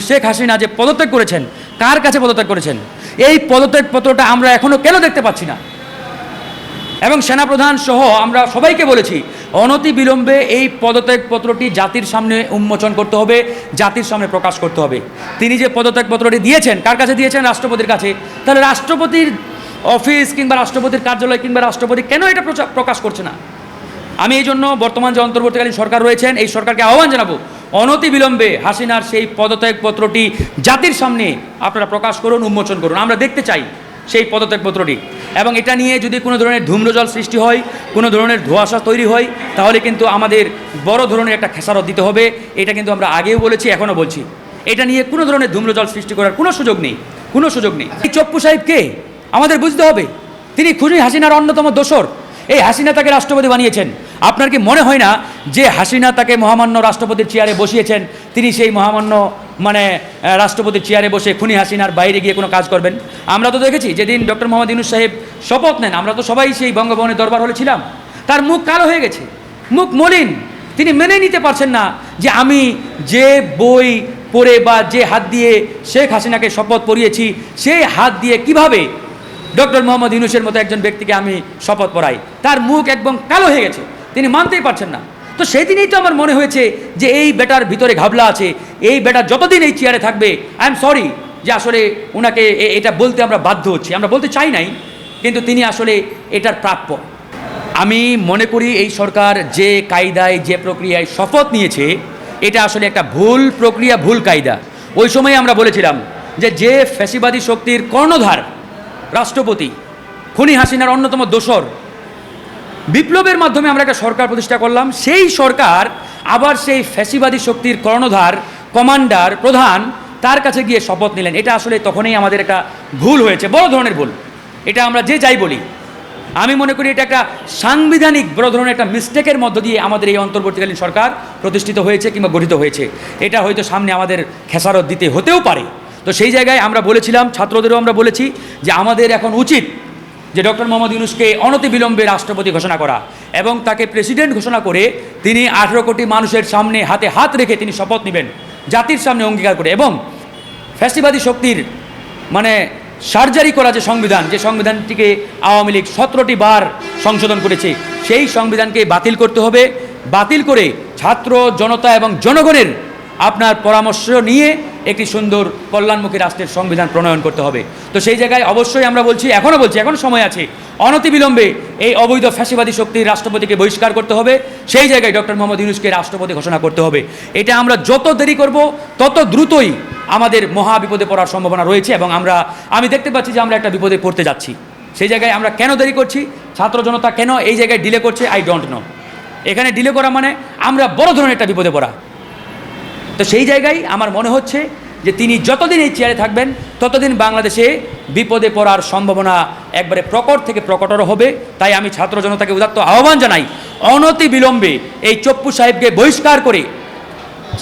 শেখ হাসিনা যে পদত্যাগ করেছেন, কার কাছে পদত্যাগ করেছেন? এই পদত্যাগ পত্রটা আমরা এখনও কেন দেখতে পাচ্ছি না? এবং সেনাপ্রধান সহ আমরা সবাইকে বলেছি অনতি বিলম্বে এই পদত্যাগ পত্রটি জাতির সামনে উন্মোচন করতে হবে, জাতির সামনে প্রকাশ করতে হবে। তিনি যে পদত্যাগ পত্রটি দিয়েছেন, কার কাছে দিয়েছেন? রাষ্ট্রপতির কাছে। তাহলে রাষ্ট্রপতির অফিস কিংবা রাষ্ট্রপতির কার্যালয় কিংবা রাষ্ট্রপতি কেন এটা প্রকাশ করছে না? আমি এই জন্য বর্তমান যে অন্তর্বর্তীকালীন সরকার রয়েছেন, এই সরকারকে আহ্বান জানাব অনতি বিলম্বে হাসিনার সেই পদত্যাগপত্রটি জাতির সামনে আপনারা প্রকাশ করুন, উন্মোচন করুন। আমরা দেখতে চাই সেই পদত্যাগপত্রটি এবং এটা নিয়ে যদি কোনো ধরনের ধূম্রজল সৃষ্টি হয়, কোনো ধরনের ধোঁয়াশা তৈরি হয়, তাহলে কিন্তু আমাদের বড় ধরনের একটা খেসারত দিতে হবে। এটা কিন্তু আমরা আগেও বলেছি, এখনও বলছি। এটা নিয়ে কোনো ধরনের ধূম্রজল সৃষ্টি করার কোনো সুযোগ নেই, কোনো সুযোগ নেই। এই চপ্পু সাহেব কে? আমাদের বুঝতে হবে। তিনি খুশি হাসিনার অন্যতম দোসর এই হাসিনা তাকে রাষ্ট্রপতি বানিয়েছেন। আপনার কি মনে হয় না যে হাসিনা তাকে মহামান্য রাষ্ট্রপতির চেয়ারে বসিয়েছেন? তিনি সেই মহামান্য মানে রাষ্ট্রপতির চেয়ারে বসে খুনি হাসিনার বাইরে গিয়ে কোনো কাজ করবেন? আমরা তো দেখেছি যেদিন ডক্টর মোহাম্মদ ইউনুস সাহেব শপথ নেন, আমরা তো সবাই সেই বঙ্গভবনের দরবার হলে ছিলাম। তার মুখ কালো হয়ে গেছে, মুখ মলিন। তিনি মেনে নিতে পারছেন না যে আমি যে বই পড়ে বা যে হাত দিয়ে শেখ হাসিনাকে শপথ পড়িয়েছি, সেই হাত দিয়ে কীভাবে ডক্টর মোহাম্মদ ইউনুসের মতো একজন ব্যক্তিকে আমি শপথ পড়াই? তার মুখ একদম কালো হয়ে গেছে। তিনি মানতেই পারছেন না। তো সেই দিনেই তো আমার মনে হয়েছে যে এই বেটার ভিতরে ঘাবলা আছে। এই বেটা যতদিন এই চেয়ারে থাকবে আই এম সরি যে আসলে ওনাকে এটা বলতে আমরা বাধ্য হচ্ছি। আমরা বলতে চাই নাই, কিন্তু তিনি আসলে এটার প্রাপ্য। আমি মনে করি এই সরকার যে কায়দায়, যে প্রক্রিয়ায় শপথ নিয়েছে, এটা আসলে একটা ভুল প্রক্রিয়া, ভুল কায়দা। ওই সময় আমরা বলেছিলাম যে যে ফ্যাসিবাদী শক্তির কর্ণধার, রাষ্ট্রপতি, খুনি হাসিনার অন্যতম দোসর বিপ্লবের মাধ্যমে আমরা একটা সরকার প্রতিষ্ঠা করলাম। সেই সরকার আবার সেই ফ্যাসিবাদী শক্তির কর্ণধার, কমান্ডার, প্রধান, তার কাছে গিয়ে শপথ নিলেন। এটা আসলে তখনই আমাদের একটা ভুল হয়েছে, বড় ধরনের ভুল। এটা আমরা যে যাই বলি, আমি মনে করি এটা একটা সাংবিধানিক বড় ধরনের একটা মিস্টেকের মধ্য দিয়ে আমাদের এই অন্তর্বর্তীকালীন সরকার প্রতিষ্ঠিত হয়েছে কিংবা গঠিত হয়েছে। এটা হয়তো সামনে আমাদের খেসারত দিতে হতেও পারে। তো সেই জায়গায় আমরা বলেছিলাম, ছাত্রদেরও আমরা বলেছি যে আমাদের এখন উচিত যে ডক্টর মোহাম্মদ ইউনুসকে অনতিবিলম্বে রাষ্ট্রপতি ঘোষণা করা এবং তাকে প্রেসিডেন্ট ঘোষণা করে তিনি আঠেরো কোটি মানুষের সামনে হাতে হাত রেখে তিনি শপথ নেবেন, জাতির সামনে অঙ্গীকার করে এবং ফ্যাসিবাদী শক্তির মানে সার্জারি করা যে সংবিধান, যে সংবিধানটিকে আওয়ামী লীগ সতেরোটি বার সংশোধন করেছে, সেই সংবিধানকে বাতিল করতে হবে। বাতিল করে ছাত্র, জনতা এবং জনগণের আপনার পরামর্শ নিয়ে একটি সুন্দর কল্যাণমুখী রাষ্ট্রের সংবিধান প্রণয়ন করতে হবে। তো সেই জায়গায় অবশ্যই আমরা বলছি, এখনও বলছি, এখনও সময় আছে। অনতিবিলম্বে এই অবৈধ ফ্যাসিবাদী শক্তির রাষ্ট্রপতিকে বহিষ্কার করতে হবে। সেই জায়গায় ডক্টর মোহাম্মদ ইউনুসকে রাষ্ট্রপতি ঘোষণা করতে হবে। এটা আমরা যত দেরি করব, তত দ্রুতই আমাদের মহা বিপদে পড়ার সম্ভাবনা রয়েছে এবং আমরা, আমি দেখতে পাচ্ছি যে আমরা একটা বিপদে পড়তে যাচ্ছি। সেই জায়গায় আমরা কেন দেরি করছি? ছাত্র জনতা কেন এই জায়গায় ডিলে করছে? আই ডোন্ট নো এখানে ডিলে করা মানে আমরা বড় ধরনের একটা বিপদে পড়া। তো সেই জায়গায় আমার মনে হচ্ছে যে তিনি যতদিন এই চেয়ারে থাকবেন, ততদিন বাংলাদেশে বিপদে পড়ার সম্ভাবনা একবারে প্রকট থেকে প্রকটর হবে। তাই আমি ছাত্র জনতাকে উদাত্ত আহ্বান জানাই, অনতি বিলম্বে এই চপ্পু সাহেবকে বহিষ্কার করে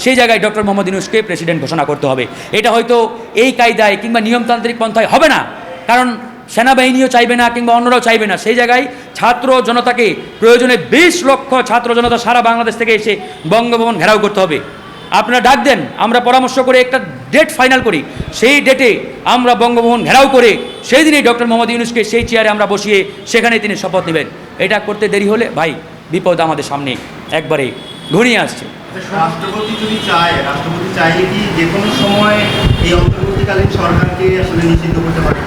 সেই জায়গায় ডক্টর মোহাম্মদ ইউনুসকে প্রেসিডেন্ট ঘোষণা করতে হবে। এটা হয়তো এই কায়দায় কিংবা নিয়মতান্ত্রিক পন্থায় হবে না। কারণ সেনাবাহিনীও চাইবে না কিংবা অন্যরাও চাইবে না। সেই জায়গায় ছাত্র জনতাকে প্রয়োজনে বিশ লক্ষ ছাত্র জনতা সারা বাংলাদেশ থেকে এসে বঙ্গভবন ঘেরাও করতে হবে। আপনারা ডাক দেন আমরা পরামর্শ করে একটা ডেট ফাইনাল করি। সেই ডেটে আমরা বঙ্গভবন ঘেরাও করে সেই দিনেই ডক্টর মোহাম্মদ ইউনুসকে সেই চেয়ারে আমরা বসিয়ে সেখানে তিনি শপথ নেবেন। এটা করতে দেরি হলে ভাই বিপদ আমাদের সামনে একবারে ঘনিয়ে আসছে। রাষ্ট্রপতি যদি চায় রাষ্ট্রপতি চাইলে কি যে কোনো সময় এই অন্তর্বর্তীকালীন সরকারকে আসলে নিষিদ্ধ করতে পারে?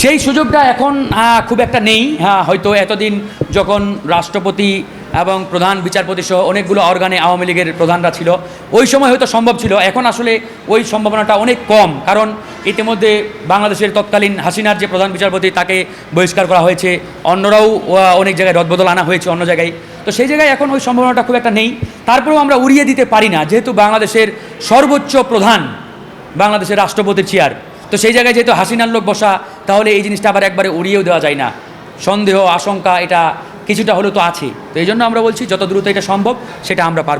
সেই সুযোগটা এখন খুব একটা নেই। হ্যাঁ হয়তো এতদিন যখন রাষ্ট্রপতি এবং প্রধান বিচারপতি সহ অনেকগুলো অর্গানে আওয়ামী লীগের প্রধানরা ছিল। ওই সময় হয়তো সম্ভব ছিল, এখন আসলে ওই সম্ভাবনাটা অনেক কম, কারণ ইতিমধ্যে বাংলাদেশের তৎকালীন হাসিনার যে প্রধান বিচারপতি, তাকে বহিষ্কার করা হয়েছে। অন্যরাও অনেক জায়গায় রদবদল আনা হয়েছে অন্য জায়গায়। তো সেই জায়গায় এখন ওই সম্ভাবনাটা খুব একটা নেই। তারপরেও আমরা উড়িয়ে দিতে পারি না, যেহেতু বাংলাদেশের সর্বোচ্চ প্রধান বাংলাদেশের রাষ্ট্রপতির চেয়ার তো সেই জায়গায় যেহেতু হাসিনার লোক বসা, তাহলে এই জিনিসটা আবার একবারে উড়িয়েও দেওয়া যায় না। সন্দেহ, আশঙ্কা, এটা কিছুটা হলেও তো আছে। তো এই জন্য আমরা বলছি, যত দ্রুত এটা সম্ভব, সেটা আমরা পারব।